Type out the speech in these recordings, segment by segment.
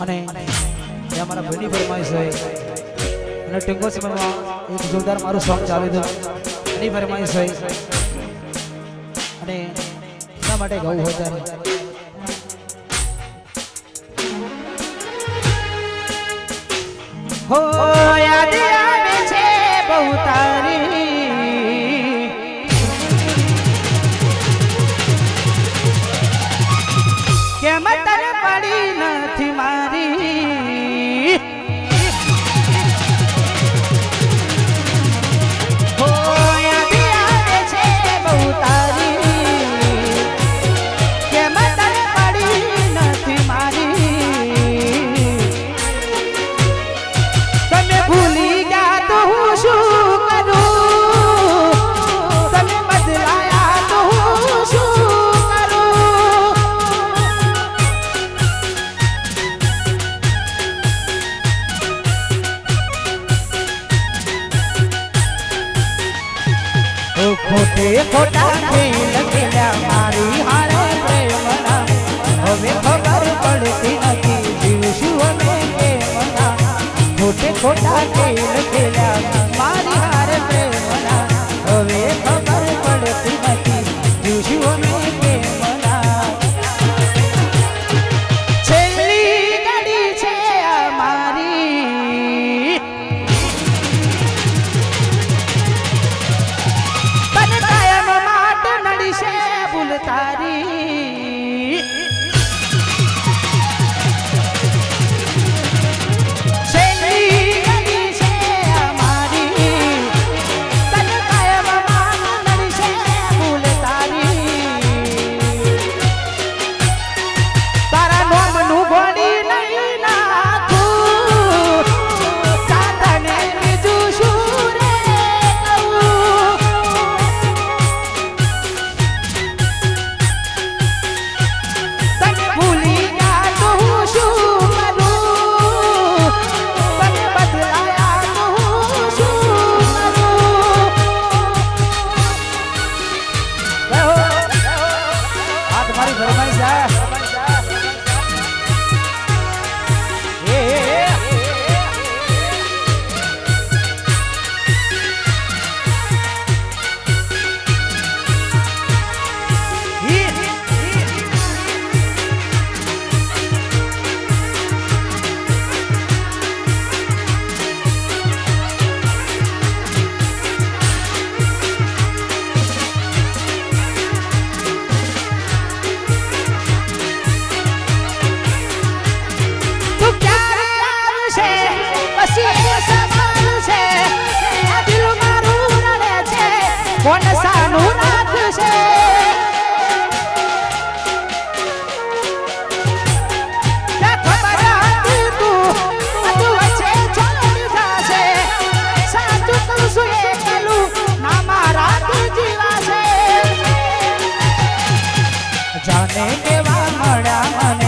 અને એ અમારા બની ફરમાઈશ હોય અને ટેંગો સિમનમાં એક જોરદાર મારું સોંગ ચાલુ હતું એની ફરમાઈશ હોય અને એના માટે ગૌ હોય ત્યારે. હો, યાદ આવે છે બહુ તાર ফোটা કોણ સાનું રાખશે જાને કેવા મળ્યા મને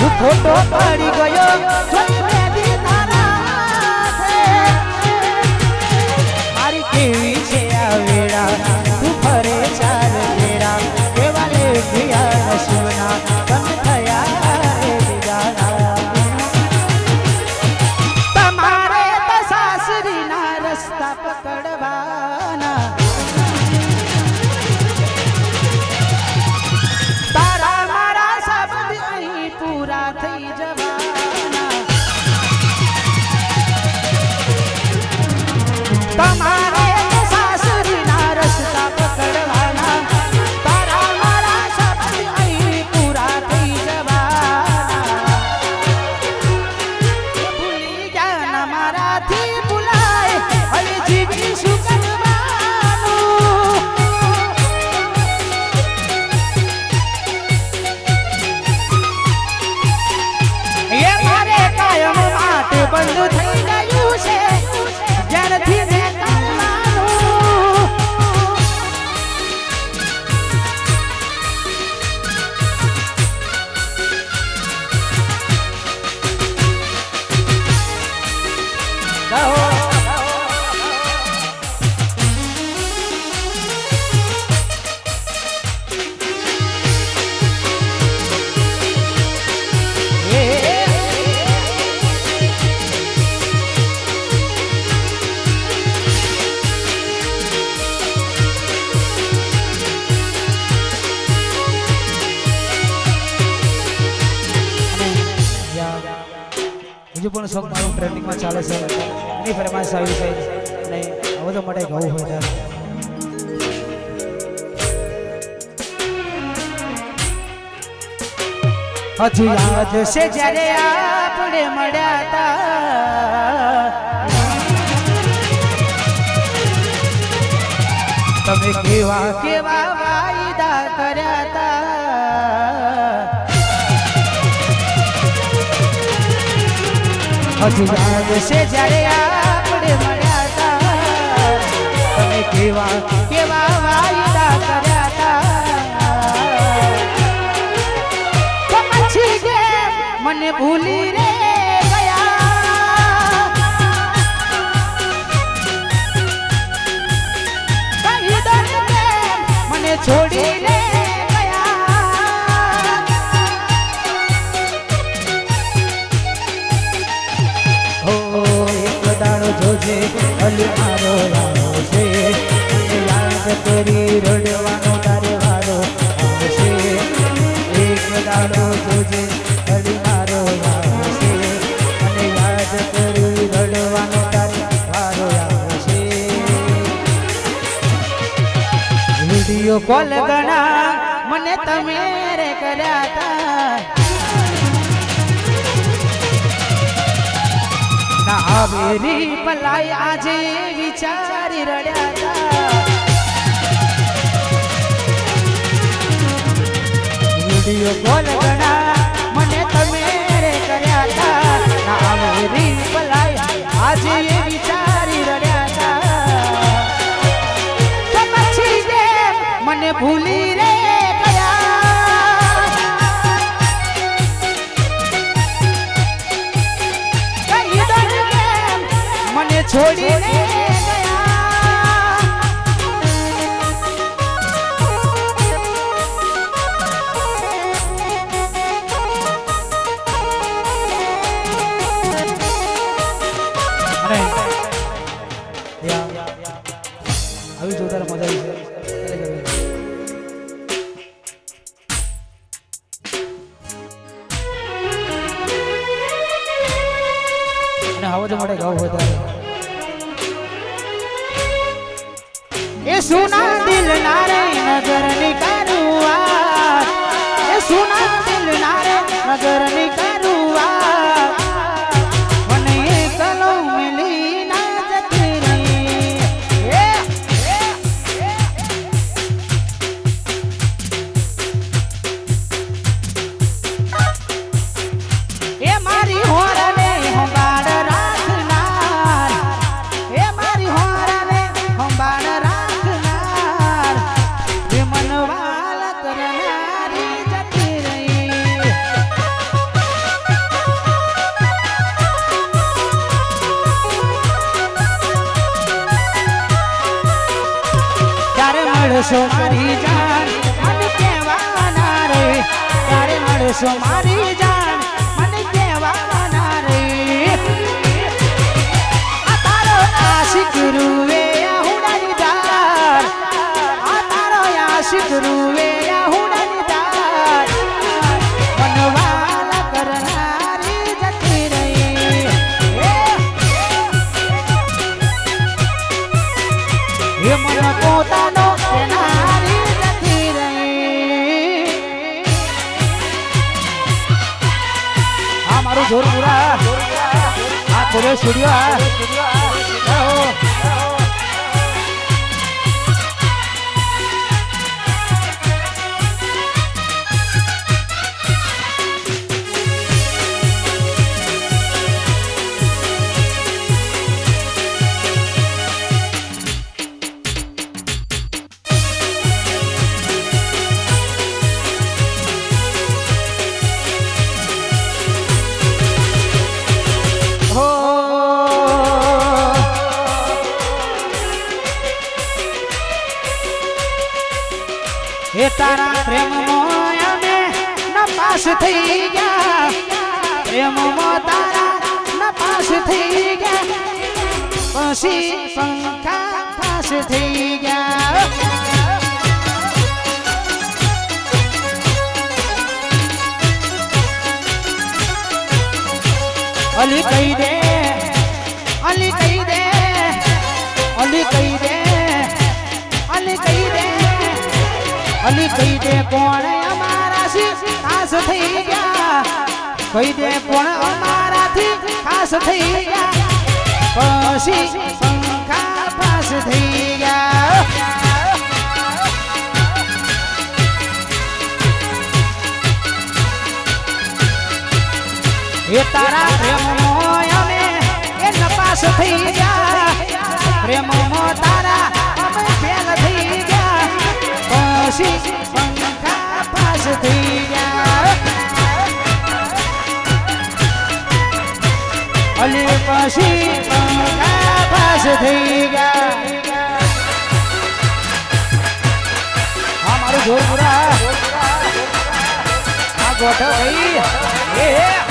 હું ખોટો પડી ગયો. બંધ થઈ ગયું છે. પણ શોખ મારું ટ્રેનિંગમાં ચાલે છે. એની ફરમાઈશ આવી છે અને હવે તો માટે ગવું હોય ત્યારે. હજુ યાદ છે જ્યારે આપણે મળ્યા હતા. તમે કેવા કેવા હજુ યાદ છે જ્યારે આપણે મળ્યા હતા, તમે કેવા કેવા વાયદા કર્યા હતા. પછી મને ભૂલી રે ગયા મને છોડીને ગયા જોજે અલી મારો આવશે અને યાદ કરી રડવાનો તારે વાળો આવશે. એક દાડો જોજે અલી મારો છે. અને યાદ કરી રડવાનો તારે વાળો આવશે. વીડિયો કોલ ગણા, મને તમે રે કર્યા તા. આજે વિચારી રડ્યા કોલ ગણા મને તમે રે કર્યા તા ના આવેરી પલાય આજે વિચારી રડ્યા તા તો પછી મને ભૂલી છોડીને આવી જોરદાર મજા આવી અને હવે તો માટે ગાવ હોય સુના દિલ નારે નગરની એ સુના દિલ નારે નગરની મળશો મારી જાન મને આ કોરે સ્ટુડિયો પછી પંખા ફાસ થઈ ગયા અલી કહી દે અલી કહી દે અલી કહી દે અલી કહી દે અલી કહી દે કોણ અમારાથી ખાસ થઈ ગયા કહી દે કોણ અમારાથી ખાસ થઈ ગયા પછી પંખા પાસ થઈ ગયા એ તારા પ્રેમમાં અમે એ નપાસ થઈ ગયા પ્રેમમાં તારા અમે ફેલ થઈ ગયા પછી પંખા પાસ થઈ ગયા અલે પછી પાસ થઈ ગયા. હા મારું જોર પૂરા. આ ગોઠવ ભાઈ. એ.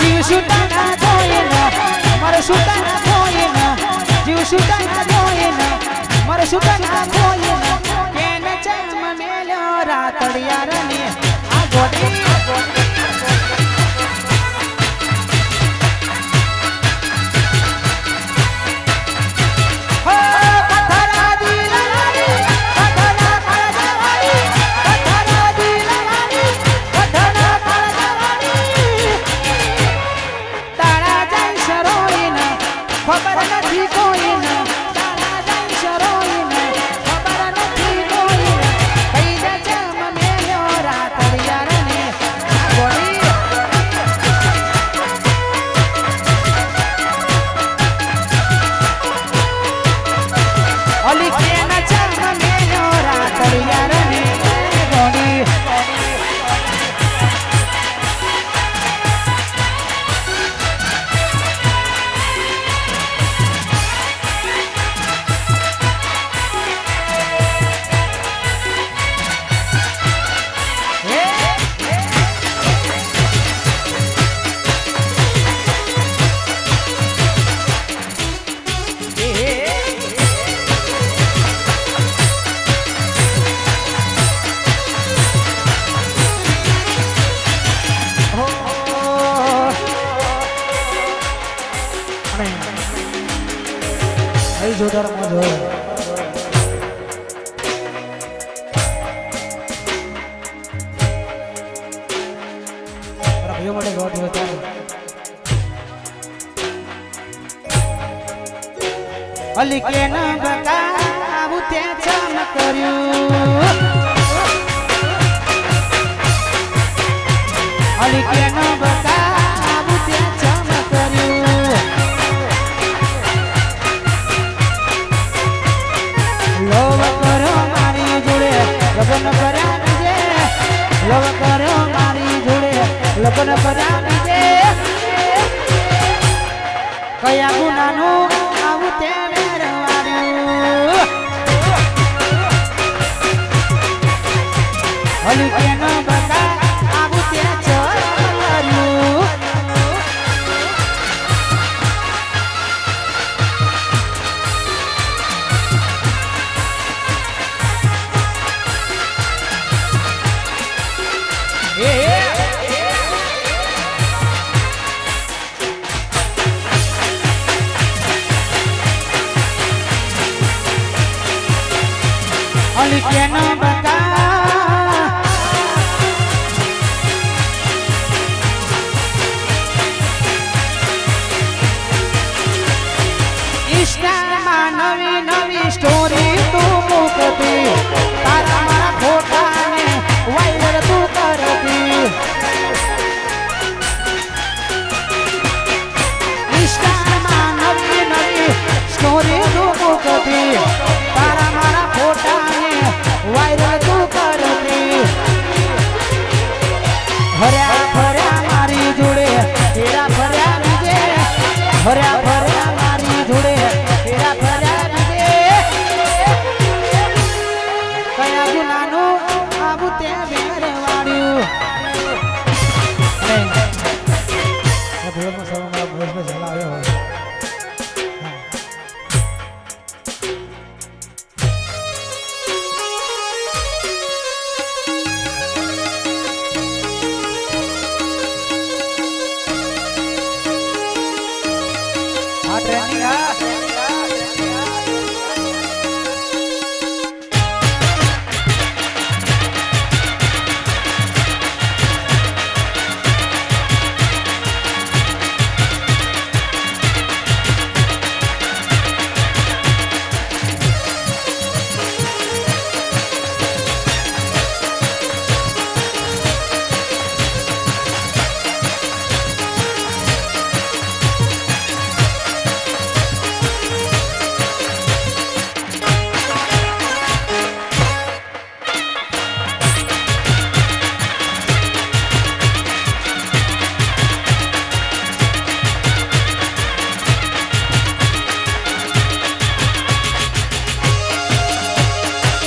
જીવ સુટાના જોઈ ન, મારે સુટાના જોઈ ન, જીવ સુટાના જોઈ ન, મારે સુટાના જોઈ ન. કેન ચમ મેલો રાતડિયાર ને આ ગોડી খবর না ঠিক হয় না અલી કે ન બકા આવું તે ચમ કર્યું. અલી કે ન બકા આવું તે ચમ કર્યું. લોવ કરો મારી જોડે, લગ્ન કર્યા બીજે હલી કે તું કયા આવું તે વેર વાળ્યું.